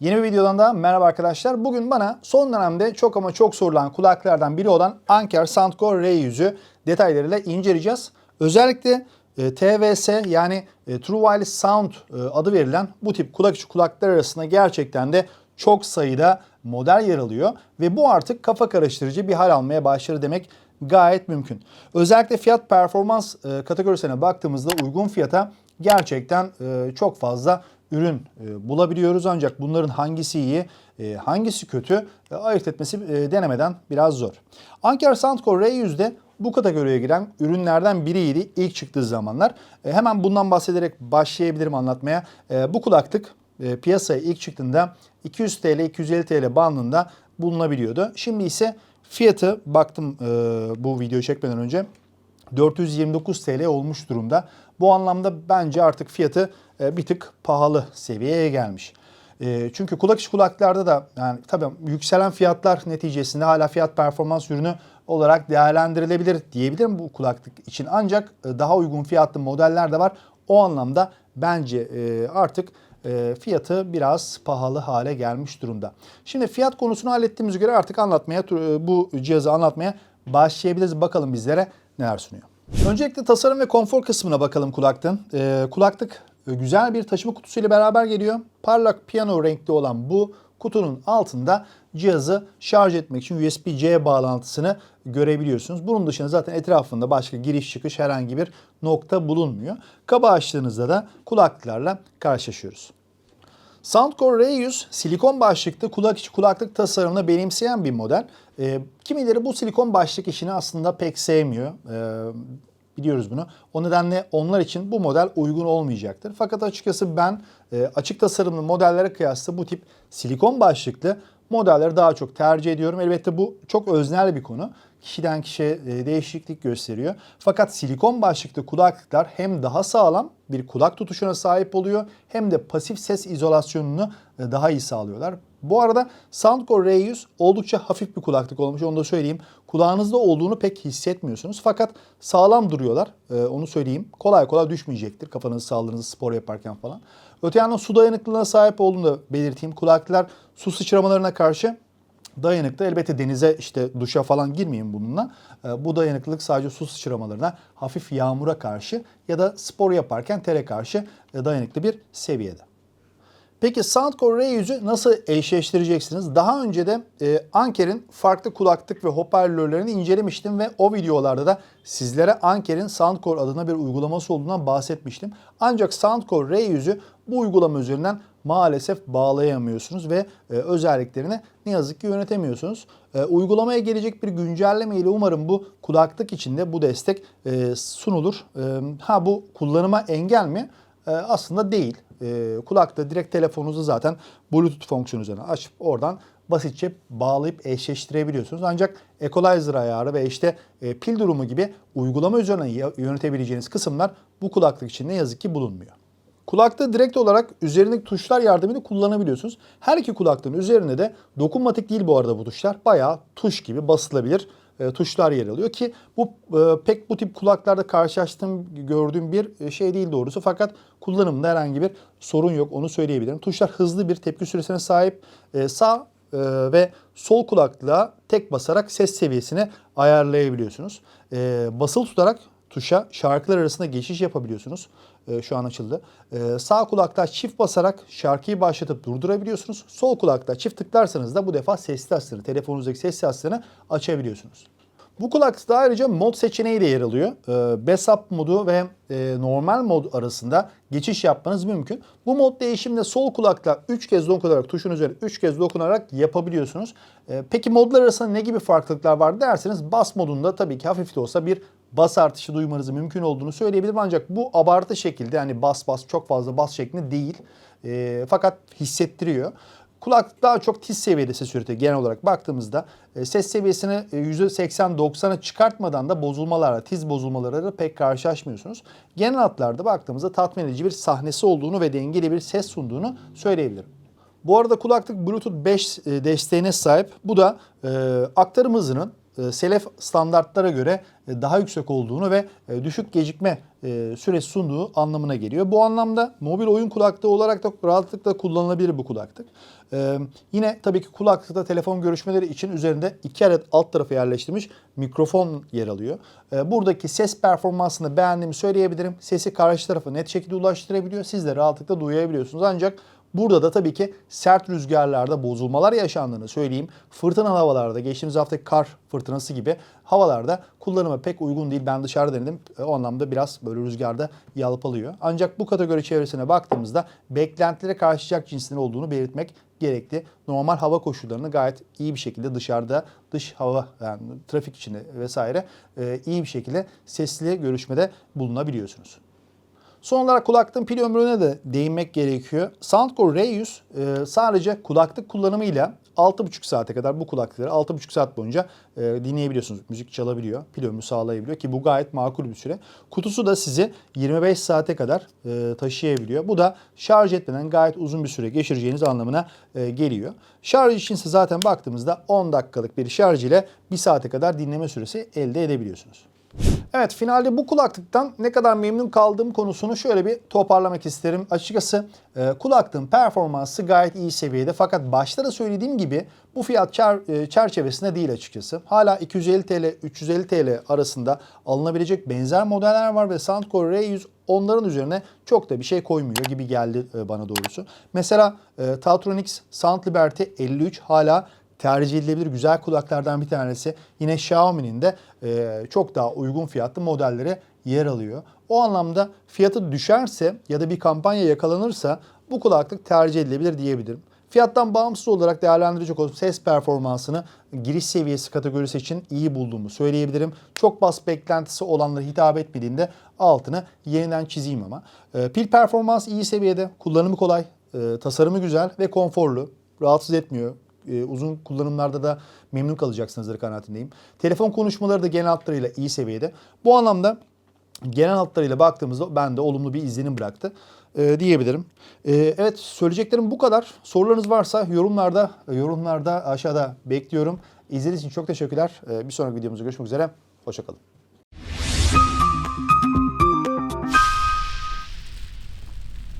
Yeni bir videodan da merhaba arkadaşlar. Bugün bana son dönemde çok ama çok sorulan kulaklardan biri olan Anker Soundcore R100'ü detaylarıyla inceleyeceğiz. Özellikle e, TVS yani e, True Wireless Sound e, adı verilen bu tip kulak içi kulaklar arasında gerçekten de çok sayıda model yer alıyor ve bu artık kafa karıştırıcı bir hal almaya başladı demek gayet mümkün. Özellikle fiyat performans e, kategorisine baktığımızda uygun fiyata gerçekten e, çok fazla ürün e, bulabiliyoruz ancak bunların hangisi iyi, e, hangisi kötü e, ayırt etmesi e, denemeden biraz zor. Anker Soundcore R100'de bu kategoriye giren ürünlerden biriydi ilk çıktığı zamanlar. E, hemen bundan bahsederek başlayabilirim anlatmaya. E, bu kulaklık e, piyasaya ilk çıktığında 200 TL 250 TL bandında bulunabiliyordu. Şimdi ise fiyatı baktım e, bu videoyu çekmeden önce 429 TL olmuş durumda. Bu anlamda bence artık fiyatı e, bir tık pahalı seviyeye gelmiş. E, çünkü kulak içi kulaklarda da yani tabii yükselen fiyatlar neticesinde hala fiyat performans ürünü olarak değerlendirilebilir diyebilirim bu kulaklık için. Ancak e, daha uygun fiyatlı modeller de var. O anlamda bence artık fiyatı biraz pahalı hale gelmiş durumda. Şimdi fiyat konusunu hallettiğimize göre artık anlatmaya bu cihazı anlatmaya başlayabiliriz. Bakalım bizlere neler sunuyor. Öncelikle tasarım ve konfor kısmına bakalım kulaklığın. Ee, kulaklık e, güzel bir taşıma kutusuyla beraber geliyor. Parlak piyano renkli olan bu kutunun altında cihazı şarj etmek için USB-C bağlantısını görebiliyorsunuz. Bunun dışında zaten etrafında başka giriş çıkış herhangi bir nokta bulunmuyor. Kaba açtığınızda da kulaklıklarla karşılaşıyoruz. Soundcore R100 silikon başlıklı kulak içi kulaklık tasarımını benimseyen bir model. E, kimileri bu silikon başlık işini aslında pek sevmiyor. E, biliyoruz bunu. O nedenle onlar için bu model uygun olmayacaktır. Fakat açıkçası ben e, açık tasarımlı modellere kıyasla bu tip silikon başlıklı modelleri daha çok tercih ediyorum. Elbette bu çok öznel bir konu. Kişiden kişiye e, değişiklik gösteriyor. Fakat silikon başlıklı kulaklıklar hem daha sağlam bir kulak tutuşuna sahip oluyor hem de pasif ses izolasyonunu e, daha iyi sağlıyorlar. Bu arada Soundcore R100 oldukça hafif bir kulaklık olmuş onu da söyleyeyim. Kulağınızda olduğunu pek hissetmiyorsunuz fakat sağlam duruyorlar e, onu söyleyeyim. Kolay kolay düşmeyecektir kafanızı sağlığınızı spor yaparken falan. Öte yandan su dayanıklılığına sahip olduğunu da belirteyim. Kulaklıklar su sıçramalarına karşı dayanıklı. Elbette denize işte duşa falan girmeyin bununla. E, bu dayanıklılık sadece su sıçramalarına, hafif yağmura karşı ya da spor yaparken tere karşı e, dayanıklı bir seviyede. Peki Soundcore R100'ü nasıl eşleştireceksiniz? Daha önce de e, Anker'in farklı kulaklık ve hoparlörlerini incelemiştim ve o videolarda da sizlere Anker'in Soundcore adına bir uygulaması olduğundan bahsetmiştim. Ancak Soundcore R100'ü bu uygulama üzerinden maalesef bağlayamıyorsunuz ve e, özelliklerini ne yazık ki yönetemiyorsunuz. E, uygulamaya gelecek bir güncelleme ile umarım bu kulaklık içinde bu destek e, sunulur. E, ha bu kullanıma engel mi? E, aslında değil. E, kulakta direkt telefonunuzu zaten Bluetooth fonksiyonu üzerinden açıp oradan basitçe bağlayıp eşleştirebiliyorsunuz. Ancak equalizer ayarı ve işte e, pil durumu gibi uygulama üzerinden yönetebileceğiniz kısımlar bu kulaklık için ne yazık ki bulunmuyor. Kulakta direkt olarak üzerindeki tuşlar yardımıyla kullanabiliyorsunuz. Her iki kulaklığın üzerinde de dokunmatik değil bu arada bu tuşlar. Bayağı tuş gibi basılabilir e, tuşlar yer alıyor ki bu e, pek bu tip kulaklarda karşılaştığım gördüğüm bir e, şey değil doğrusu fakat kullanımda herhangi bir sorun yok onu söyleyebilirim. Tuşlar hızlı bir tepki süresine sahip. E, sağ e, ve sol kulaklığa tek basarak ses seviyesini ayarlayabiliyorsunuz. E, basılı tutarak tuşa şarkılar arasında geçiş yapabiliyorsunuz. E, şu an açıldı. E, sağ kulakta çift basarak şarkıyı başlatıp durdurabiliyorsunuz. Sol kulakta çift tıklarsanız da bu defa ses taslarını, telefonunuzdaki ses taslarını açabiliyorsunuz. Bu kulaklıkta ayrıca mod seçeneği de yer alıyor. E, Backup modu ve e, normal mod arasında geçiş yapmanız mümkün. Bu mod değişiminde sol kulakla 3 kez dokunarak tuşun üzerine 3 kez dokunarak yapabiliyorsunuz. E, peki modlar arasında ne gibi farklılıklar var derseniz bas modunda tabii ki hafif de olsa bir bas artışı duymanızı mümkün olduğunu söyleyebilirim. Ancak bu abartı şekilde yani bas bas çok fazla bas şeklinde değil. E, fakat hissettiriyor. Kulaklık daha çok tiz seviyede ses üretiyor genel olarak baktığımızda. E, ses seviyesini %80-90'a çıkartmadan da bozulmalarla, tiz bozulmalarla da pek karşılaşmıyorsunuz. Genel hatlarda baktığımızda tatmin edici bir sahnesi olduğunu ve dengeli bir ses sunduğunu söyleyebilirim. Bu arada kulaklık Bluetooth 5 desteğine sahip. Bu da e, aktarım hızının e, selef standartlara göre e, daha yüksek olduğunu ve e, düşük gecikme e, süresi sunduğu anlamına geliyor. Bu anlamda mobil oyun kulaklığı olarak da rahatlıkla kullanılabilir bu kulaklık. E, yine tabii ki kulaklıkta telefon görüşmeleri için üzerinde iki adet alt tarafı yerleştirilmiş mikrofon yer alıyor. E, buradaki ses performansını beğendiğimi söyleyebilirim. Sesi karşı tarafa net şekilde ulaştırabiliyor. Siz de rahatlıkla duyabiliyorsunuz. Ancak Burada da tabii ki sert rüzgarlarda bozulmalar yaşandığını söyleyeyim. Fırtınalı havalarda, geçtiğimiz haftaki kar fırtınası gibi havalarda kullanıma pek uygun değil. Ben dışarıda denedim. E, O anlamda biraz böyle rüzgarda yalpalıyor. Ancak bu kategori çevresine baktığımızda beklentilere karşılayacak cinsinin olduğunu belirtmek gerekli. Normal hava koşullarını gayet iyi bir şekilde dışarıda, dış hava yani trafik içinde vesaire e, iyi bir şekilde sesli görüşmede bulunabiliyorsunuz. Son olarak kulaklığın pil ömrüne de değinmek gerekiyor. Soundcore R100 e, sadece kulaklık kullanımıyla 6,5 saate kadar bu kulaklıkları 6,5 saat boyunca e, dinleyebiliyorsunuz. Müzik çalabiliyor, pil ömrü sağlayabiliyor ki bu gayet makul bir süre. Kutusu da sizi 25 saate kadar e, taşıyabiliyor. Bu da şarj etmeden gayet uzun bir süre geçireceğiniz anlamına e, geliyor. Şarj içinse zaten baktığımızda 10 dakikalık bir şarj ile 1 saate kadar dinleme süresi elde edebiliyorsunuz. Evet finalde bu kulaklıktan ne kadar memnun kaldığım konusunu şöyle bir toparlamak isterim. Açıkçası e, kulaklığın performansı gayet iyi seviyede fakat başta da söylediğim gibi bu fiyat çer- e, çerçevesinde değil açıkçası. Hala 250 TL 350 TL arasında alınabilecek benzer modeller var ve Soundcore R100 onların üzerine çok da bir şey koymuyor gibi geldi e, bana doğrusu. Mesela e, Tautronix Sound Liberty 53 hala tercih edilebilir güzel kulaklardan bir tanesi. Yine Xiaomi'nin de e, çok daha uygun fiyatlı modelleri yer alıyor. O anlamda fiyatı düşerse ya da bir kampanya yakalanırsa bu kulaklık tercih edilebilir diyebilirim. Fiyattan bağımsız olarak değerlendirecek olup ses performansını giriş seviyesi kategorisi için iyi bulduğumu söyleyebilirim. Çok bas beklentisi olanlara hitap etmediğinde altını yeniden çizeyim ama. E, pil performans iyi seviyede, kullanımı kolay, e, tasarımı güzel ve konforlu. Rahatsız etmiyor. E, uzun kullanımlarda da memnun kalacaksınızdır kanaatindeyim. Telefon konuşmaları da genel hatlarıyla iyi seviyede. Bu anlamda genel hatlarıyla baktığımızda bende olumlu bir izlenim bıraktı e, diyebilirim. E, evet söyleyeceklerim bu kadar. Sorularınız varsa yorumlarda yorumlarda aşağıda bekliyorum. İzlediğiniz için çok teşekkürler. E, bir sonraki videomuzda görüşmek üzere. Hoşçakalın.